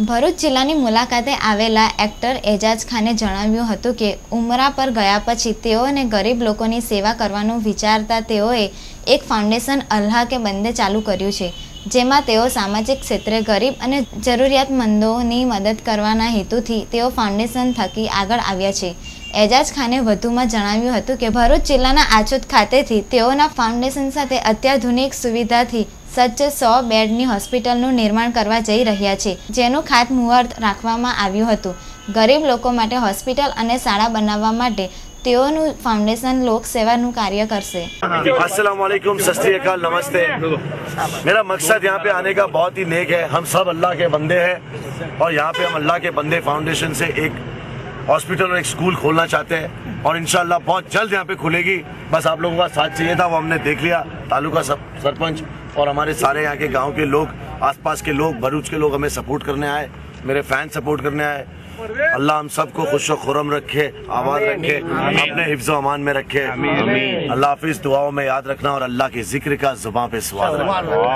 ભરૂચ જિલ્લાની મુલાકાતે આવેલા એક્ટર એજાજ ખાને જણાવ્યું હતું કે, ઉમરા પર ગયા પછી તેઓને ગરીબ લોકોની સેવા કરવાનું વિચારતા તેઓએ એક ફાઉન્ડેશન અલ્લાહ કે બંદે ચાલુ કર્યું છે. જેમાં તેઓ સામાજિક ક્ષેત્રે ગરીબ અને જરૂરિયાતમંદોની મદદ કરવાના હેતુથી તેઓ ફાઉન્ડેશન થકી આગળ આવ્યા છે. એજાજ ખાને વધુમાં જણાવ્યું હતું કે ભરૂચ જિલ્લાના આચોદ ખાતેથી તેઓના ફાઉન્ડેશન સાથે અત્યાધુનિક સુવિધાથી સજ્જ સો બેડની હોસ્પિટલનું નિર્માણ કરવા જઈ રહ્યા છે, જેનું ખાતમુહૂર્ત રાખવામાં આવ્યું હતું. ગરીબ લોકો માટે હોસ્પિટલ અને શાળા બનાવવા માટે તેઓનું ફાઉન્ડેશન લોક સેવાનું કાર્ય કરશે अस्सलाम वालेकुम सत श्री अकाल नमस्ते मेरा मकसद यहाँ पे आने का बहुत ही नेक है हम सब अल्लाह के बंदे हैं और यहाँ पे हम अल्लाह के बंदे फाउंडेशन से एक हॉस्पिटल और एक स्कूल खोलना चाहते हैं और इंशाल्लाह बहुत जल्द यहाँ पे खुलेगी बस आप लोगों का साथ चाहिए था वो हमने देख लिया तालुका सब सरपंच और हमारे सारे यहाँ के गांव के लोग आसपास के लोग भरूच के लोग हमें सपोर्ट करने आए मेरे फैन सपोर्ट करने आए अल्लाह हम सबको खुश खुरम रखे आबाद रखे अपने हिफ्ज अमान में रखे अल्लाह हाफिज दुआओं में याद रखना और अल्लाह के जिक्र का जुबान पे सवाल रखना